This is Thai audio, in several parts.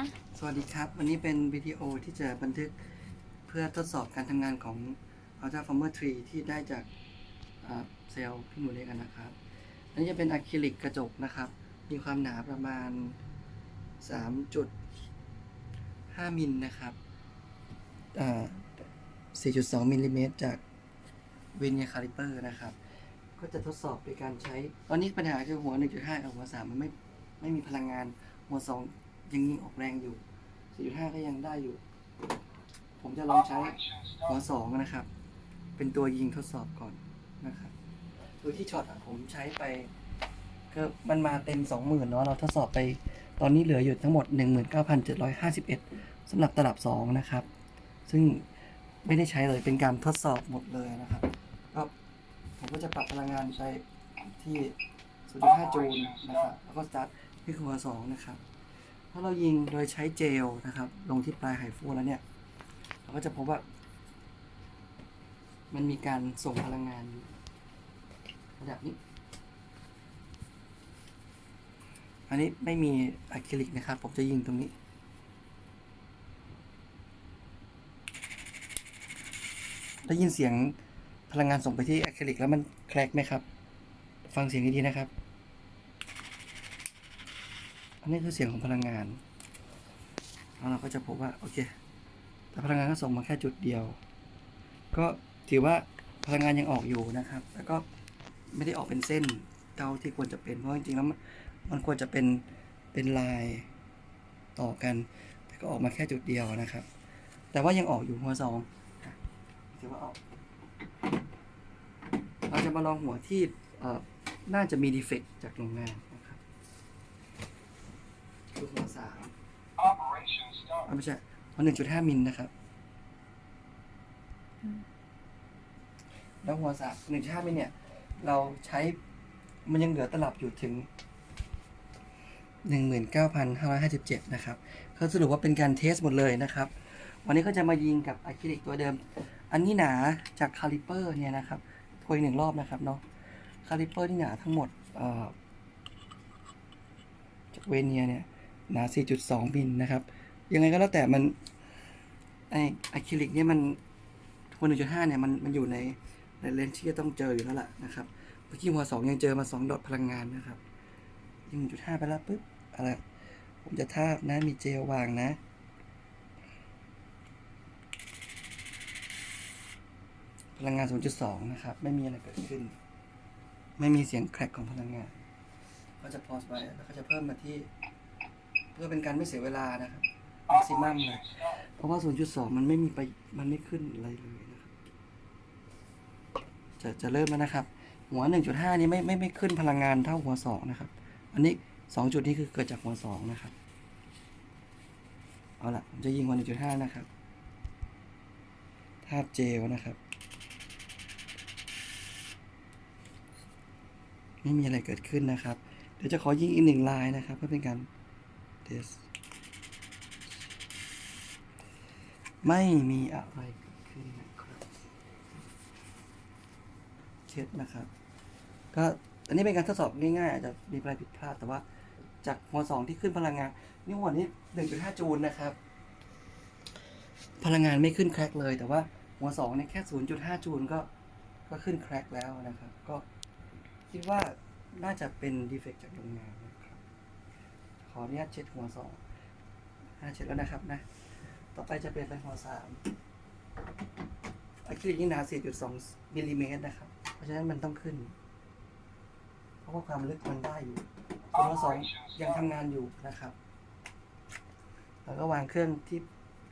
ะสวัสดีครับ วันนี้เป็นวิดีโอที่จะบันทึกเพื่อทดสอบการทำงานของ Ultra Former 3ที่ได้จากเซลล์พี่หนูเล็กกันนะครับอันนี้จะเป็นอะคริลิกกระจกนะครับ มีความหนาประมาณ 3.5 มิลนะครับอ่า4.2มิลลิเมตรจากวเนียคาลิเปอร์นะครับ ก็จะทดสอบโดยการใช้ ตอนนี้ปัญหาคือหัว 1.5 กับหัว 3 มันไม่ไม่มีพลังงานหัว 2 ยังยิงออกแรงอยู่ 4.5 ก็ยังได้อยู่ ผมจะลองใช้หัว2นะครับ เป็นตัวยิงทดสอบก่อนนะครับโดยที่ช็อตอะผมใช้ไปก็มันมาเต็ม 20,000เนาะเราทดสอบไปตอนนี้เหลืออยู่ทั้งหมด 19,751สำหรับตลับ 2 นะครับ ซึ่งไม่ได้ใช้เลยเป็นการทดสอบหมดเลยนะครับก็ผมก็จะปรับพลังงานไปที่ 0.5 จูลนะครับ แล้วก็สตาร์ทที่คือหัว2นะครับ ถ้าเรายิงโดยใช้เจลนะครับ ลงที่ปลายไฮฟูแล้วเนี่ย เราก็จะพบว่า มันมีการส่งพลังงานอยู่ระดับนี้ อันนี้ไม่มีอะคริลิกนะครับ ผมจะยิงตรงนี้ ได้ยินเสียงพลังงานส่งไปที่อะคริลิกแล้วมันแคลกไหมครับ ฟังเสียงดีๆนะครับ นนี้คือเสียงของพลังงานแล้วเราก็จะพบว่าโอเค แต่พลังงานก็ส่งมาแค่จุดเดียว ก็ถือว่าพลังงานยังออกอยู่นะครับ แล้วก็ไม่ได้ออกเป็นเส้นเท่าที่ควรจะเป็น เพราะจริงๆแล้วมันควรจะเป็นเป็นลายต่อกัน แต่ก็ออกมาแค่จุดเดียวนะครับ แต่ว่ายังออกอยู่หัวสองถือว่าออก เราจะมาลองหัวที่น่าจะมีดีเฟกต์จากโรงงาน นะครับคือหัวสาม Operation อะ start. ไม่ใช่หัวหนึ่งจุดห้ามิลนะครับ แล้วหัวสามหนึ่งจุดห้ามิลเนี่ย เราใช้มันยังเหลือตลับอยู่ถึงหนึ่งหมื่นเก้าพันห้าร้อยห้าสิบเจ็ดนะครับเขาสรุปว่าเป็นการเทสหมดเลยนะครับ วันนี้ก็จะมายิงกับอะคริลิกตัวเดิม อันนี้หนาจากคาลิเปอร์เนี่ยนะครับทวนอีกหนึ่งรอบนะครับเนาะคาลิเปอร์ที่หนาทั้งหมดเอ่อจากเวเนียเนี่ย หนา 4.2 มิลนะครับ ยังไงก็แล้วแต่มันไออะคริลิกเนี่ยมันทวน1.5เนี่ยมันมันอยู่ในในเลนส์ที่จะต้องเจออยู่แล้วล่ะนะครับเมื่อกี้หัวสองยังเจอมา2ดอทพลังงานนะครับยิง1.5ไปแล้วปุ๊บอะไรผมจะทาบนะมีเจลวางนะ พลังงาน 0.2 นะครับ ไม่มีอะไรเกิดขึ้น ไม่มีเสียงแครกของพลังงาน ก็จะพอสไปแล้วก็จะเพิ่มมาที่ พื่อเป็นการไม่เสียเวลานะครับ m ั x ิมัมเลยเพราะว่า 0.2 มันไม่มีไปมันไม่ขึ้นอะไรเลยนะครับจะจะเริ่มแล้วนะครับ หัว 1.5 นี้ไม่ไม่ไม่ขึ้นพลังงานเท่าหัว 2 นะครับ อันนี้ 2 จุดนี้คือเกิดจากหัว 2 นะครับ เอาละผมจะยิงหัว 1.5 นะครับทาบเจลนะครับ ไม่มีอะไรเกิดขึ้นนะครับ เดี๋ยวจะขอยิงอีกหนึ่งลายนะครับ เพื่อเป็นการ เทสไม่มีอะไรเกิดขึ้นนะครับเช็ดนะครับ ก็อันนี้เป็นการทดสอบง่ายๆ อาจจะมีอะไรผิดพลาดแต่ว่าจากหัวสองที่ขึ้นพลังงาน นี่หัวนี้หนึ่งจุดห้าจูลนะครับ พลังงานไม่ขึ้นแครกเลย แต่ว่าหัวสองเนี่ยแค่ศูนย์จุดห้าจูลก็ก็ขึ้นแครกแล้วนะครับ ก็คิดว่าน่าจะเป็นดีเฟกต์จากโรงงานนะครับ ขออนุญาตเช็ดหัวสองอ่าเช็ดแล้วนะครับนะ ต่อไปจะเป็นเป็นหัวสามอะคริลิกนี่หนา 4.2มิลลิเมตรนะครับ เพราะฉะนั้นมันต้องขึ้น เพราะว่าความลึกมันได้อยู่หัวสองยังทำงานอยู่นะครับแล้วก็วางเครื่องที่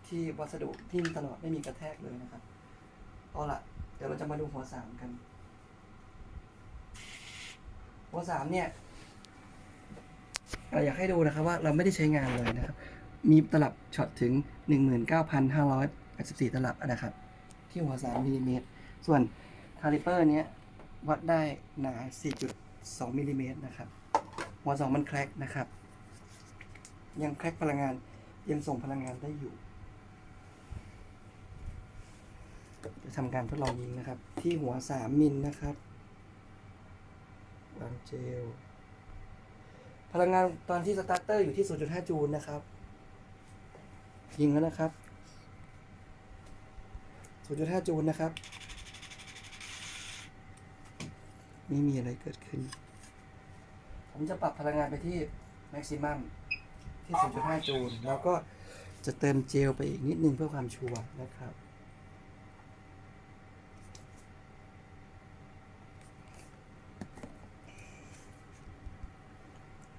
ที่วัสดุนิ่มตลอดไม่มีกระแทกเลยนะครับ เอาละเดี๋ยวเราจะมาดูหัวสามกัน หัวสามเนี่ย เราอยากให้ดูนะครับว่าเราไม่ได้ใช้งานเลยนะครับ มีตลับช็อตถึง 19,584 ตลับนะครับ ที่หัว 3มิลลิเมตร ส่วนคาลิเปอร์เนี้ยวัดได้หนา 4.2มิลลิเมตรนะครับ หัว 2 มันแครกนะครับ ยังแครกพลังงานยังส่งพลังงานได้อยู่ จะทำการทดลองยิงนะครับ ที่หัว 3 มิลนะครับวางเจล พลังงานตอนที่สตาร์เตอร์อยู่ที่ 0.5 จูลนะครับ ยิงแล้วนะครับ 0.5 จูลนะครับ ไม่มีอะไรเกิดขึ้น ผมจะปรับพลังงานไปที่ maximum ที่ 0.5 จูลแล้วก็จะเติมเจลไปอีกนิดนึงเพื่อความชัวร์นะครับ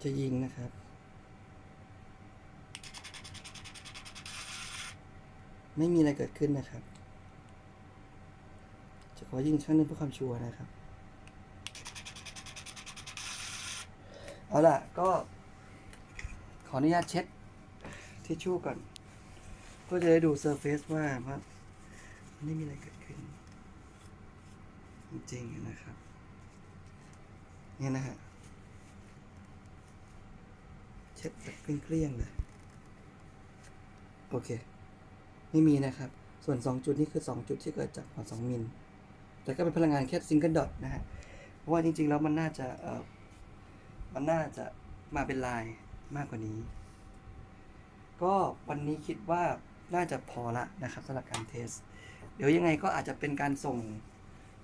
จะยิงนะครับ ไม่มีอะไรเกิดขึ้นนะครับ จะขอยิงครั้งหนึ่งเพื่อความชัวร์นะครับ เอาล่ะ ก็ ขออนุญาตเช็ดทิชชู่ก่อนเพื่อจะได้ดูเซอร์เฟซว่าว่าไม่มีอะไรเกิดขึ้น จริงๆนะครับ เนี่ยนะฮะ เช็ดแบบเกลี้ยงๆเลยโอเค ไม่มีนะครับ ส่วน 2 จุดนี้คือ 2 จุดที่เกิดจากหัว2มิล แต่ก็เป็นพลังงานแค่ซิงเกิลดอทนะฮะ เพราะว่าจริงๆแล้วมันน่าจะเออมันน่าจะมาเป็นลายมากกว่านี้ ก็วันนี้คิดว่าน่าจะพอละนะครับสำหรับการเทส เดี๋ยวยังไงก็อาจจะเป็นการส่ง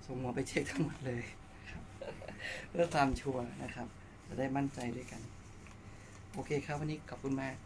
ส่งหัวไปเช็คทั้งหมดเลยเพื่อความชัวร์นะครับ จะได้มั่นใจด้วยกัน โอเคครับวันนี้ขอบคุณมาก